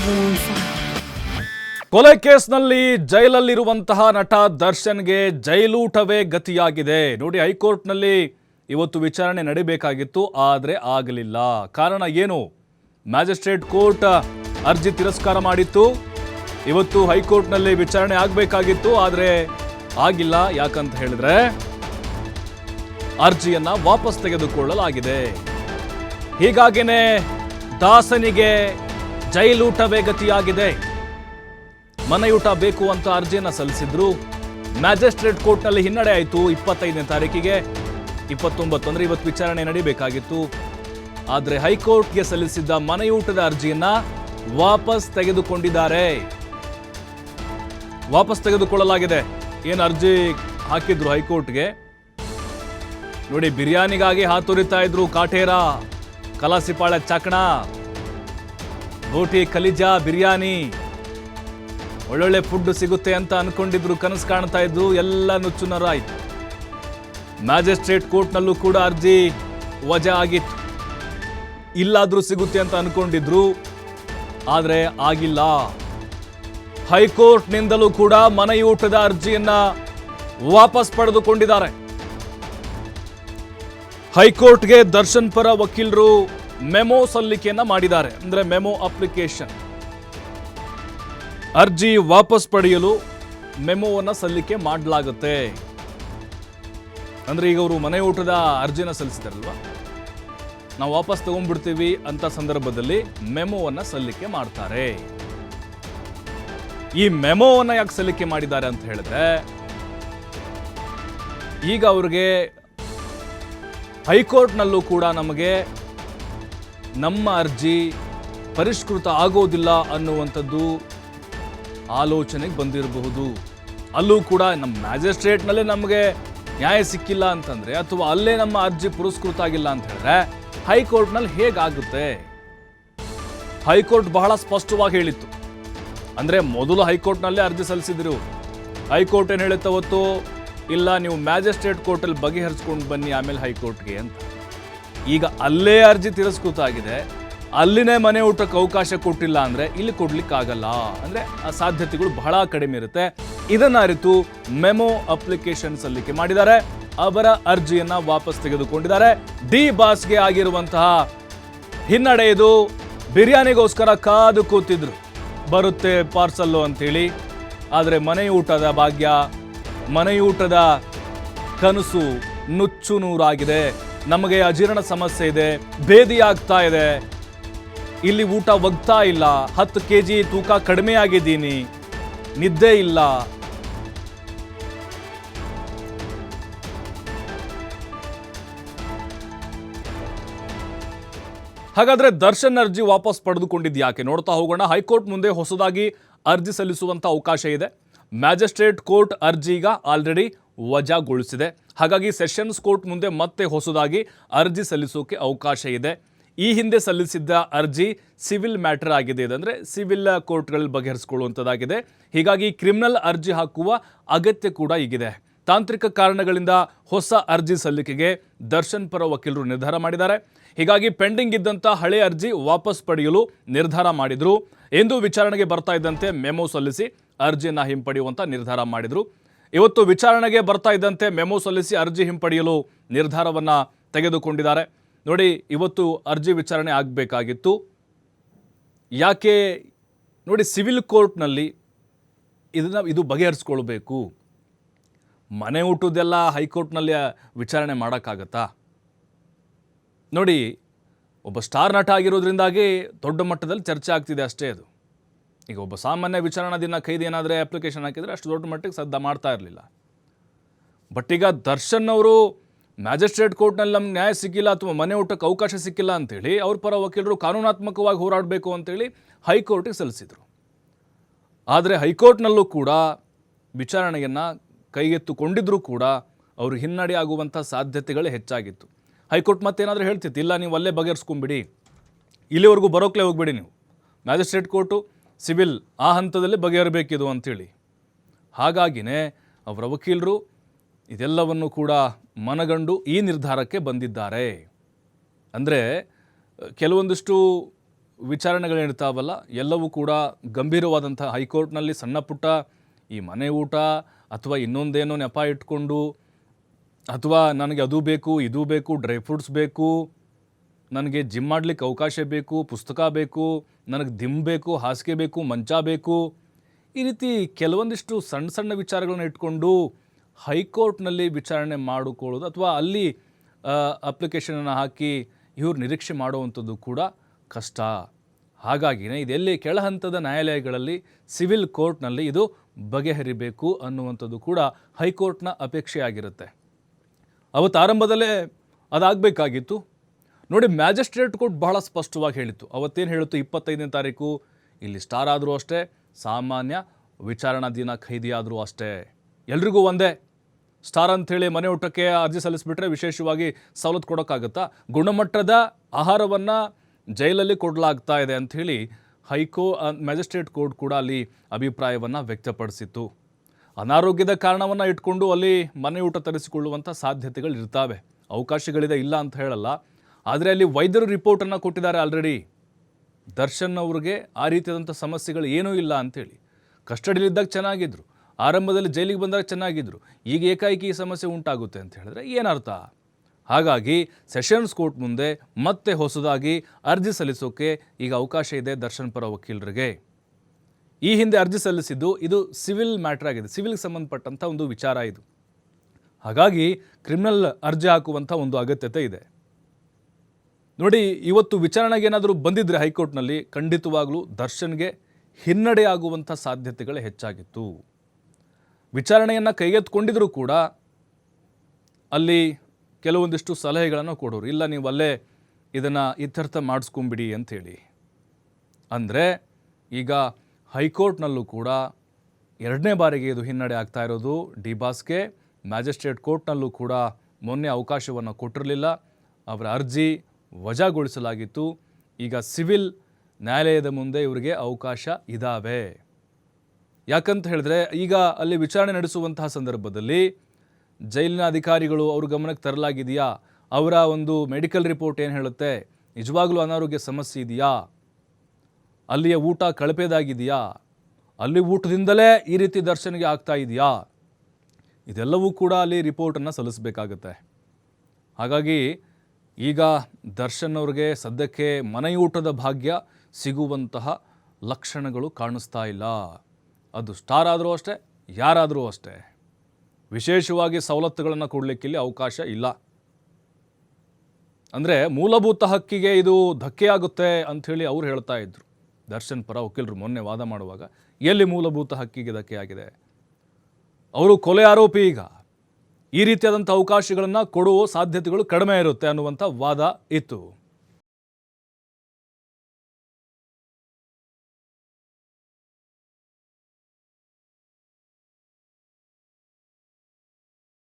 Babylon 5. ಕೊಲೆ ಕೇಸ್ನಲ್ಲಿ ಜೈಲಲ್ಲಿರುವಂತಹ ನಟ ದರ್ಶನ್ಗೆ ಜೈಲೂಟವೇ ಗತಿಯಾಗಿದೆ. ನೋಡಿ, ಹೈಕೋರ್ಟ್ನಲ್ಲಿ ಇವತ್ತು ವಿಚಾರಣೆ ನಡೀಬೇಕಾಗಿತ್ತು, ಆದರೆ ಆಗಲಿಲ್ಲ. ಕಾರಣ ಏನು? ಮ್ಯಾಜಿಸ್ಟ್ರೇಟ್ ಕೋರ್ಟ್ ಅರ್ಜಿ ತಿರಸ್ಕಾರ ಮಾಡಿತ್ತು. ಇವತ್ತು ಹೈಕೋರ್ಟ್ನಲ್ಲಿ ವಿಚಾರಣೆ ಆಗಬೇಕಾಗಿತ್ತು, ಆದರೆ ಆಗಿಲ್ಲ. ಯಾಕಂತ ಹೇಳಿದ್ರೆ ಅರ್ಜಿಯನ್ನ ವಾಪಸ್ ತೆಗೆದುಕೊಳ್ಳಲಾಗಿದೆ. ಹೀಗಾಗಿನೇ ದಾಸನಿಗೆ ಜೈಲೂಟವೇ ಗತಿಯಾಗಿದೆ ಮನೆಯೂಟ ಬೇಕು ಅಂತ ಅರ್ಜಿಯನ್ನು ಸಲ್ಲಿಸಿದ್ರು. ಮ್ಯಾಜಿಸ್ಟ್ರೇಟ್ ಕೋರ್ಟ್ನಲ್ಲಿ ಹಿನ್ನಡೆ ಆಯಿತು ಇಪ್ಪತ್ತೈದನೇ ತಾರೀಕಿಗೆ. ಇಪ್ಪತ್ತೊಂಬತ್ತು ಅಂದರೆ ಇವತ್ತು ವಿಚಾರಣೆ ನಡೀಬೇಕಾಗಿತ್ತು. ಆದರೆ ಹೈಕೋರ್ಟ್ಗೆ ಸಲ್ಲಿಸಿದ್ದ ಮನೆಯೂಟದ ಅರ್ಜಿಯನ್ನ ವಾಪಸ್ ತೆಗೆದುಕೊಂಡಿದ್ದಾರೆ. ವಾಪಸ್ ತೆಗೆದುಕೊಳ್ಳಲಾಗಿದೆ. ಏನು ಅರ್ಜಿ ಹಾಕಿದ್ರು ಹೈಕೋರ್ಟ್ಗೆ? ನೋಡಿ, ಬಿರಿಯಾನಿಗಾಗಿ ಹಾತೊರಿತಾ ಇದ್ರು ಕಾಟೇರ ಕಲಾಸಿಪಾಳೆ ಚಾಕಣ. ಬೋಟಿ ಕಲಿಜಾ ಬಿರಿಯಾನಿ. ಒಳ್ಳೊಳ್ಳೆ ಫುಡ್ ಸಿಗುತ್ತೆ ಅಂತ ಅನ್ಕೊಂಡಿದ್ರು, ಕನಸು ಕಾಣ್ತಾ ಇದ್ದು ಎಲ್ಲ ನುಚ್ಚುನರಾಯ್ತು ಮ್ಯಾಜಿಸ್ಟ್ರೇಟ್ ಕೋರ್ಟ್ನಲ್ಲೂ ಕೂಡ ಅರ್ಜಿ ವಜಾ ಆಗಿತ್ತು. ಇಲ್ಲಾದರೂ ಸಿಗುತ್ತೆ ಅಂತ ಅನ್ಕೊಂಡಿದ್ರು, ಆದರೆ ಆಗಿಲ್ಲ. ಹೈಕೋರ್ಟ್ನಿಂದಲೂ ಕೂಡ ಮನೆಯೂಟದ ಅರ್ಜಿಯನ್ನ ವಾಪಸ್ ಪಡೆದುಕೊಂಡಿದ್ದಾರೆ. ಹೈಕೋರ್ಟ್ಗೆ ದರ್ಶನ್ ಪರ ವಕೀಲರು ಮೆಮೊ ಸಲ್ಲಿಕೆಯನ್ನ ಮಾಡಿದ್ದಾರೆ. ಅಂದ್ರೆ ಮೆಮೊ ಅಪ್ಲಿಕೇಶನ್. ಅರ್ಜಿ ವಾಪಸ್ ಪಡೆಯಲು ಮೆಮೊವನ್ನು ಸಲ್ಲಿಕೆ ಮಾಡಲಾಗುತ್ತೆ. ಅಂದ್ರೆ ಈಗ ಅವರು ಮನೆ ಊಟದ ಅರ್ಜಿನ ಸಲ್ಲಿಸಿದಾರಲ್ವಾ ನಾವು ವಾಪಸ್ ತಗೊಂಡ್ಬಿಡ್ತೀವಿ ಅಂತ ಸಂದರ್ಭದಲ್ಲಿ ಮೆಮೊವನ್ನು ಸಲ್ಲಿಕೆ ಮಾಡ್ತಾರೆ. ಈ ಮೆಮೊವನ್ನು ಯಾಕೆ ಸಲ್ಲಿಕೆ ಮಾಡಿದ್ದಾರೆ ಅಂತ ಹೇಳಿದ್ರೆ, ಈಗ ಅವ್ರಿಗೆ ಹೈಕೋರ್ಟ್ನಲ್ಲೂ ಕೂಡ ನಮಗೆ ನಮ್ಮ ಅರ್ಜಿ ಪರಿಷ್ಕೃತ ಆಗೋದಿಲ್ಲ ಅನ್ನುವಂಥದ್ದು ಆಲೋಚನೆಗೆ ಬಂದಿರಬಹುದು. ಅಲ್ಲೂ ಕೂಡ ನಮ್ಮ ಮ್ಯಾಜಿಸ್ಟ್ರೇಟ್ನಲ್ಲೇ ನಮಗೆ ನ್ಯಾಯ ಸಿಕ್ಕಿಲ್ಲ ಅಂತಂದರೆ ಅಥವಾ ಅಲ್ಲೇ ನಮ್ಮ ಅರ್ಜಿ ಪುರಸ್ಕೃತ ಆಗಿಲ್ಲ ಅಂತ ಹೇಳಿದ್ರೆ ಹೈಕೋರ್ಟ್ನಲ್ಲಿ ಹೇಗಾಗುತ್ತೆ? ಹೈಕೋರ್ಟ್ ಬಹಳ ಸ್ಪಷ್ಟವಾಗಿ ಹೇಳಿತ್ತು. ಅಂದರೆ ಮೊದಲು ಹೈಕೋರ್ಟ್ನಲ್ಲೇ ಅರ್ಜಿ ಸಲ್ಲಿಸಿದ್ರು. ಹೈಕೋರ್ಟ್ ಏನು ಹೇಳುತ್ತೆ ಇಲ್ಲ, ನೀವು ಮ್ಯಾಜಿಸ್ಟ್ರೇಟ್ ಕೋರ್ಟಲ್ಲಿ ಬಗೆಹರಿಸ್ಕೊಂಡು ಬನ್ನಿ ಆಮೇಲೆ ಹೈಕೋರ್ಟ್ಗೆ ಅಂತ. ಈಗ ಅಲ್ಲೇ ಅರ್ಜಿ ತಿರಸ್ಕೃತಾಗಿದೆ. ಅಲ್ಲಿನೇ ಮನೆ ಊಟಕ್ಕೆ ಅವಕಾಶ ಕೊಟ್ಟಿಲ್ಲ ಅಂದ್ರೆ ಇಲ್ಲಿ ಕೊಡ್ಲಿಕ್ಕೆ ಆಗಲ್ಲ ಅಂದ್ರೆ ಆ ಸಾಧ್ಯತೆಗಳು ಬಹಳ ಕಡಿಮೆ ಇರುತ್ತೆ. ಇದನ್ನ ಅರಿತು ಮೆಮೊ ಅಪ್ಲಿಕೇಶನ್ ಸಲ್ಲಿಕೆ ಮಾಡಿದ್ದಾರೆ. ಅವರ ಅರ್ಜಿಯನ್ನ ವಾಪಸ್ ತೆಗೆದುಕೊಂಡಿದ್ದಾರೆ. ಡಿ ಬಾಸ್ಗೆ ಆಗಿರುವಂತಹ ಹಿನ್ನಡೆ ಇದು ಬಿರಿಯಾನಿಗೋಸ್ಕರ ಕಾದು ಕೂತಿದ್ರು. ಬರುತ್ತೆ ಪಾರ್ಸಲ್ಲು ಅಂತೇಳಿ. ಆದರೆ ಮನೆಯೂಟದ ಭಾಗ್ಯ ಮನೆಯೂಟದ ಕನಸು ನುಚ್ಚು ನೂರಾಗಿದೆ. ನಮಗೆ ಅಜೀರ್ಣ ಸಮಸ್ಯೆ ಇದೆ ಭೇದಿ ಆಗ್ತಾ ಇದೆ. ಇಲ್ಲಿ ಊಟ ಒಗ್ತಾ ಇಲ್ಲ, ಹತ್ತು ಕೆ ಜಿ ತೂಕ ಕಡಿಮೆ ಆಗಿದ್ದೀನಿ, ನಿದ್ದೆ ಇಲ್ಲ. ಹಾಗಾದ್ರೆ ದರ್ಶನ್ ಅರ್ಜಿ ವಾಪಸ್ ಪಡೆದುಕೊಂಡಿದ್ದು ಯಾಕೆ? ನೋಡ್ತಾ ಹೋಗೋಣ. ಹೈಕೋರ್ಟ್ ಮುಂದೆ ಹೊಸದಾಗಿ ಅರ್ಜಿ ಸಲ್ಲಿಸುವಂತ ಅವಕಾಶ ಇದೆ. ಮ್ಯಾಜಿಸ್ಟ್ರೇಟ್ ಕೋರ್ಟ್ ಅರ್ಜಿ ಈಗ ಆಲ್ರೆಡಿ ವಜಾಗೊಳಿಸಿದೆ. ಹಾಗಾಗಿ ಸೆಷನ್ಸ್ ಕೋರ್ಟ್ ಮುಂದೆ ಮತ್ತೆ ಹೊಸದಾಗಿ ಅರ್ಜಿ ಸಲ್ಲಿಸೋಕೆ ಅವಕಾಶ ಇದೆ. ಈ ಹಿಂದೆ ಸಲ್ಲಿಸಿದ್ದ ಅರ್ಜಿ ಸಿವಿಲ್ ಮ್ಯಾಟರ್ ಆಗಿದೆ ಇದಂದರೆ ಸಿವಿಲ್ ಕೋರ್ಟ್ಗಳಲ್ಲಿ ಬಗೆಹರಿಸಿಕೊಳ್ಳುವಂಥದ್ದಾಗಿದೆ ಹೀಗಾಗಿ ಕ್ರಿಮಿನಲ್ ಅರ್ಜಿ ಹಾಕುವ ಅಗತ್ಯ ಕೂಡ ಈಗಿದೆ. ತಾಂತ್ರಿಕ ಕಾರಣಗಳಿಂದ ಹೊಸ ಅರ್ಜಿ ಸಲ್ಲಿಕೆಗೆ ದರ್ಶನ್ ಪರ ವಕೀಲರು ನಿರ್ಧಾರ ಮಾಡಿದ್ದಾರೆ. ಹೀಗಾಗಿ ಪೆಂಡಿಂಗ್ ಇದ್ದಂಥ ಹಳೆ ಅರ್ಜಿ ವಾಪಸ್ ಪಡೆಯಲು ನಿರ್ಧಾರ ಮಾಡಿದರು. ಎಂದು ವಿಚಾರಣೆಗೆ ಬರ್ತಾ ಇದ್ದಂತೆ ಮೆಮೊ ಸಲ್ಲಿಸಿ ಅರ್ಜಿಯನ್ನು ಹಿಂಪಡೆಯುವಂಥ ನಿರ್ಧಾರ ಮಾಡಿದ್ರು. ಇವತ್ತು ವಿಚಾರಣೆಗೆ ಬರ್ತಾ ಇದ್ದಂತೆ ಮೆಮೊ ಸಲ್ಲಿಸಿ ಅರ್ಜಿ ಹಿಂಪಡೆಯಲು ನಿರ್ಧಾರವನ್ನು ತೆಗೆದುಕೊಂಡಿದ್ದಾರೆ. ನೋಡಿ, ಇವತ್ತು ಅರ್ಜಿ ವಿಚಾರಣೆ ಆಗಬೇಕಾಗಿತ್ತು. ಯಾಕೆ, ನೋಡಿ, ಸಿವಿಲ್ ಕೋರ್ಟ್ನಲ್ಲಿ ಇದನ್ನು, ಇದು ಬಗೆಹರಿಸ್ಕೊಳ್ಬೇಕು. ಮನೆ ಊಟದ್ದೆಲ್ಲ ಹೈಕೋರ್ಟ್ನಲ್ಲಿ ವಿಚಾರಣೆ ಮಾಡೋಕ್ಕಾಗತ್ತಾ? ನೋಡಿ, ಒಬ್ಬ ಸ್ಟಾರ್ ನಟ ಆಗಿರೋದ್ರಿಂದಾಗಿ ದೊಡ್ಡ ಮಟ್ಟದಲ್ಲಿ ಚರ್ಚೆ ಆಗ್ತಿದೆ ಅಷ್ಟೇ ಅದು. ಈಗ ಒಬ್ಬ ಸಾಮಾನ್ಯ ವಿಚಾರಣಾ ದಿನ ಕೈದಿ ಏನಾದರೆ ಅಪ್ಲಿಕೇಶನ್ ಹಾಕಿದರೆ ಅಷ್ಟು ದೊಡ್ಡ ಮಟ್ಟಿಗೆ ಸದ್ದ ಮಾಡ್ತಾ ಇರಲಿಲ್ಲ. ಬಟ್ ಈಗ ದರ್ಶನ್ ಅವರು ಮ್ಯಾಜಿಸ್ಟ್ರೇಟ್ ಕೋರ್ಟ್ನಲ್ಲಿ ನಮ್ಗೆ ನ್ಯಾಯ ಸಿಕ್ಕಿಲ್ಲ ಅಥವಾ ಮನೆ ಊಟಕ್ಕೆ ಅವಕಾಶ ಸಿಕ್ಕಿಲ್ಲ ಅಂತೇಳಿ ಅವ್ರ ಪರ ವಕೀಲರು ಕಾನೂನಾತ್ಮಕವಾಗಿ ಹೋರಾಡಬೇಕು ಅಂತೇಳಿ ಹೈಕೋರ್ಟಿಗೆ ಸಲ್ಲಿಸಿದರು. ಆದರೆ ಹೈಕೋರ್ಟ್ನಲ್ಲೂ ಕೂಡ ವಿಚಾರಣೆಯನ್ನು ಕೈಗೆತ್ತುಕೊಂಡಿದ್ರೂ ಕೂಡ ಅವರು ಹಿನ್ನಡೆ ಆಗುವಂಥ ಸಾಧ್ಯತೆಗಳೇ ಹೆಚ್ಚಾಗಿತ್ತು. ಹೈಕೋರ್ಟ್ ಮತ್ತೇನಾದರೂ ಹೇಳ್ತಿತ್ತು, ಇಲ್ಲ, ನೀವು ಅಲ್ಲೇ ಬಗೆಹರಿಸ್ಕೊಂಬಿಡಿ ಇಲ್ಲಿವರೆಗೂ ಬರೋಕ್ಲೇ ಹೋಗ್ಬೇಡಿ ನೀವು. ಮ್ಯಾಜಿಸ್ಟ್ರೇಟ್ ಕೋರ್ಟು ಸಿವಿಲ್ ಆ ಹಂತದಲ್ಲಿ ಬಗೆಹರಬೇಕಿದು ಅಂಥೇಳಿ ಹಾಗಾಗಿನೇ ಅವರ ವಕೀಲರು ಇದೆಲ್ಲವನ್ನು ಕೂಡ ಮನಗಂಡು ಈ ನಿರ್ಧಾರಕ್ಕೆ ಬಂದಿದ್ದಾರೆ. ಅಂದರೆ, ಕೆಲವೊಂದಿಷ್ಟು ವಿಚಾರಣೆಗಳೇನಿರ್ತಾವಲ್ಲ ಎಲ್ಲವೂ ಕೂಡ ಗಂಭೀರವಾದಂಥ ಹೈಕೋರ್ಟ್ನಲ್ಲಿ ಸಣ್ಣ ಪುಟ್ಟ ಈ ಮನೆ ಊಟ ಅಥವಾ ಇನ್ನೊಂದೇನೋ ನೆಪ ಇಟ್ಕೊಂಡು, ಅಥವಾ ನನಗೆ ಅದು ಬೇಕು, ಇದು ಬೇಕು, ಡ್ರೈ ಫ್ರೂಟ್ಸ್ ಬೇಕು ನನಗೆ ಜಿಮ್ ಮಾಡಲಿಕ್ಕೆ ಅವಕಾಶ ಬೇಕು, ಪುಸ್ತಕ ಬೇಕು, ನನಗೆ ದಿಮ್ ಬೇಕು, ಹಾಸಿಗೆ ಬೇಕು, ಮಂಚ ಬೇಕು. ಈ ರೀತಿ ಕೆಲವೊಂದಿಷ್ಟು ಸಣ್ಣ ಸಣ್ಣ ವಿಚಾರಗಳನ್ನ ಇಟ್ಕೊಂಡು ಹೈಕೋರ್ಟ್ನಲ್ಲಿ ವಿಚಾರಣೆ ಮಾಡಿಕೊಳ್ಳೋದು ಅಥವಾ ಅಲ್ಲಿ ಅಪ್ಲಿಕೇಶನನ್ನು ಹಾಕಿ ಇವ್ರು ನಿರೀಕ್ಷೆ ಮಾಡುವಂಥದ್ದು ಕೂಡ ಕಷ್ಟ. ಹಾಗಾಗಿನೇ ಇದೆಲ್ಲಿ ಕೆಳಹಂತದ ನ್ಯಾಯಾಲಯಗಳಲ್ಲಿ, ಸಿವಿಲ್ ಕೋರ್ಟ್ನಲ್ಲಿ ಇದು ಬಗೆಹರಿಬೇಕು ಅನ್ನುವಂಥದ್ದು ಕೂಡ ಹೈಕೋರ್ಟ್ನ ಅಪೇಕ್ಷೆಯಾಗಿರುತ್ತೆ. ಅವತ್ತು ಆರಂಭದಲ್ಲೇ ಅದಾಗಬೇಕಾಗಿತ್ತು. ನೋಡಿ, ಮ್ಯಾಜಿಸ್ಟ್ರೇಟ್ ಕೋರ್ಟ್ ಬಹಳ ಸ್ಪಷ್ಟವಾಗಿ ಹೇಳಿತ್ತು. ಅವತ್ತೇನು ಹೇಳಿತ್ತು? ಇಪ್ಪತ್ತೈದನೇ ತಾರೀಕು ಇಲ್ಲಿ ಸ್ಟಾರ್ ಆದರೂ ಅಷ್ಟೇ, ಸಾಮಾನ್ಯ ವಿಚಾರಣಾ ದಿನ ಖೈದಿಯಾದರೂ ಅಷ್ಟೇ. ಎಲ್ರಿಗೂ ಒಂದೇ. ಸ್ಟಾರ್ ಅಂಥೇಳಿ ಮನೆ ಊಟಕ್ಕೆ ಅರ್ಜಿ ಸಲ್ಲಿಸಿಬಿಟ್ರೆ ವಿಶೇಷವಾಗಿ ಸವಲತ್ತು ಕೊಡೋಕ್ಕಾಗುತ್ತಾ? ಗುಣಮಟ್ಟದ ಆಹಾರವನ್ನು ಜೈಲಲ್ಲಿ ಕೊಡಲಾಗ್ತಾ ಇದೆ ಅಂಥೇಳಿ ಹೈಕೋ ಮ್ಯಾಜಿಸ್ಟ್ರೇಟ್ ಕೋರ್ಟ್ ಕೂಡ ಅಲ್ಲಿ ಅಭಿಪ್ರಾಯವನ್ನು ವ್ಯಕ್ತಪಡಿಸಿತ್ತು. ಅನಾರೋಗ್ಯದ ಕಾರಣವನ್ನು ಇಟ್ಕೊಂಡು ಅಲ್ಲಿ ಮನೆ ಊಟ ತರಿಸಿಕೊಳ್ಳುವಂಥ ಸಾಧ್ಯತೆಗಳು ಇರ್ತಾವೆ ಅವಕಾಶಗಳಿದೆ ಇಲ್ಲ ಅಂತ ಹೇಳಲ್ಲ. ಆದರೆ ಅಲ್ಲಿ ವೈದ್ಯರು ರಿಪೋರ್ಟನ್ನು ಕೊಟ್ಟಿದ್ದಾರೆ ಆಲ್ರೆಡಿ ದರ್ಶನ್ ಅವ್ರಿಗೆ ಆ ರೀತಿಯಾದಂಥ ಸಮಸ್ಯೆಗಳು ಏನೂ ಇಲ್ಲ ಅಂಥೇಳಿ ಕಸ್ಟಡಿಲಿದ್ದಾಗ ಚೆನ್ನಾಗಿದ್ರು. ಆರಂಭದಲ್ಲಿ ಜೈಲಿಗೆ ಬಂದಾಗ ಚೆನ್ನಾಗಿದ್ರು. ಈಗ ಏಕಾಏಕಿ ಈ ಸಮಸ್ಯೆ ಉಂಟಾಗುತ್ತೆ ಅಂತ ಹೇಳಿದ್ರೆ ಏನರ್ಥ ಹಾಗಾಗಿ ಸೆಷನ್ಸ್ ಕೋರ್ಟ್ ಮುಂದೆ ಮತ್ತೆ ಹೊಸದಾಗಿ ಅರ್ಜಿ ಸಲ್ಲಿಸೋಕೆ ಈಗ ಅವಕಾಶ ಇದೆ ದರ್ಶನ್ ಪರ ವಕೀಲರಿಗೆ. ಈ ಹಿಂದೆ ಅರ್ಜಿ ಸಲ್ಲಿಸಿದ್ದು ಇದು ಸಿವಿಲ್ ಮ್ಯಾಟ್ರ್ ಆಗಿದೆ. ಸಿವಿಲ್ಗೆ ಸಂಬಂಧಪಟ್ಟಂಥ ಒಂದು ವಿಚಾರ ಇದು. ಹಾಗಾಗಿ ಕ್ರಿಮಿನಲ್ ಅರ್ಜಿ ಹಾಕುವಂಥ ಒಂದು ಅಗತ್ಯತೆ ಇದೆ. ನೋಡಿ, ಇವತ್ತು ವಿಚಾರಣೆಗೆ ಏನಾದರೂ ಬಂದಿದ್ರೆ ಹೈಕೋರ್ಟ್ನಲ್ಲಿ ಖಂಡಿತವಾಗಲೂ ದರ್ಶನ್ಗೆ ಹಿನ್ನಡೆ ಆಗುವಂಥ ಸಾಧ್ಯತೆಗಳು ಹೆಚ್ಚಾಗಿತ್ತು. ವಿಚಾರಣೆಯನ್ನು ಕೈಗೆತ್ತಿಕೊಂಡಿದ್ರೂ ಕೂಡ ಅಲ್ಲಿ ಕೆಲವೊಂದಿಷ್ಟು ಸಲಹೆಗಳನ್ನು ಕೊಡೋರು, ಇಲ್ಲ ನೀವು ಅಲ್ಲೇ ಇದನ್ನು ಇತ್ಯರ್ಥ ಮಾಡಿಸ್ಕೊಂಬಿಡಿ ಅಂಥೇಳಿ. ಅಂದರೆ, ಈಗ ಹೈಕೋರ್ಟ್ನಲ್ಲೂ ಕೂಡ ಎರಡನೇ ಬಾರಿಗೆ ಇದು ಹಿನ್ನಡೆ ಆಗ್ತಾ ಇರೋದು. ಡಿ ಬಾಸ್ಗೆ ಮ್ಯಾಜಿಸ್ಟ್ರೇಟ್ ಕೋರ್ಟ್ನಲ್ಲೂ ಕೂಡ ಮೊನ್ನೆ ಅವಕಾಶವನ್ನು ಕೊಟ್ಟಿರಲಿಲ್ಲ. ಅವರ ಅರ್ಜಿ ವಜಾಗೊಳಿಸಲಾಗಿತ್ತು. ಈಗ ಸಿವಿಲ್ ನ್ಯಾಯಾಲಯದ ಮುಂದೆ ಇವರಿಗೆ ಅವಕಾಶ ಇದ್ದಾವೆ ಯಾಕಂತ ಹೇಳಿದ್ರೆ ಈಗ ಅಲ್ಲಿ ವಿಚಾರಣೆ ನಡೆಸುವಂತಹ ಸಂದರ್ಭದಲ್ಲಿ ಜೈಲಿನ ಅಧಿಕಾರಿಗಳು ಅವ್ರ ಗಮನಕ್ಕೆ ತರಲಾಗಿದೆಯಾ? ಅವರ ಒಂದು ಮೆಡಿಕಲ್ ರಿಪೋರ್ಟ್ ಏನು ಹೇಳುತ್ತೆ? ನಿಜವಾಗ್ಲೂ ಅನಾರೋಗ್ಯ ಸಮಸ್ಯೆ ಇದೆಯಾ? ಅಲ್ಲಿಯ ಊಟ ಕಳಪೆದಾಗಿದೆಯಾ? ಅಲ್ಲಿ ಊಟದಿಂದಲೇ ಈ ರೀತಿ ದರ್ಶನಿಗೆ ಆಗ್ತಾ ಇದೆಯಾ? ಇದೆಲ್ಲವೂ ಕೂಡ ಅಲ್ಲಿ ರಿಪೋರ್ಟನ್ನು ಸಲ್ಲಿಸಬೇಕಾಗತ್ತೆ. ಹಾಗಾಗಿ ಈಗ ದರ್ಶನ್ ಅವ್ರಿಗೆ ಸದ್ಯಕ್ಕೆ ಮನೆಯೂಟದ ಭಾಗ್ಯ ಸಿಗುವಂತಹ ಲಕ್ಷಣಗಳು ಕಾಣಿಸ್ತಾ ಇಲ್ಲ. ಅದು ಸ್ಟಾರ್ ಆದರೂ ಅಷ್ಟೇ, ಯಾರಾದರೂ ಅಷ್ಟೇ. ವಿಶೇಷವಾಗಿ ಸವಲತ್ತುಗಳನ್ನು ಕೊಡಲಿಕ್ಕೆ ಇಲ್ಲಿ ಅವಕಾಶ ಇಲ್ಲ. ಅಂದರೆ ಮೂಲಭೂತ ಹಕ್ಕಿಗೆ ಇದು ಧಕ್ಕೆಯಾಗುತ್ತೆ ಅಂಥೇಳಿ ಅವ್ರು ಹೇಳ್ತಾ ಇದ್ರು. ದರ್ಶನ್ ಪರ ವಕೀಲರು ಮೊನ್ನೆ ವಾದ ಮಾಡುವಾಗ, ಎಲ್ಲಿ ಮೂಲಭೂತ ಹಕ್ಕಿಗೆ ಧಕ್ಕೆ ಆಗಿದೆ ಅವರು ಕೊಲೆ ಆರೋಪಿ ಈಗ. ಈ ರೀತಿಯಾದಂಥ ಅವಕಾಶಗಳನ್ನು ಕೊಡುವ ಸಾಧ್ಯತೆಗಳು ಕಡಿಮೆ ಇರುತ್ತೆ ಅನ್ನುವಂಥ ವಾದ ಇತ್ತು.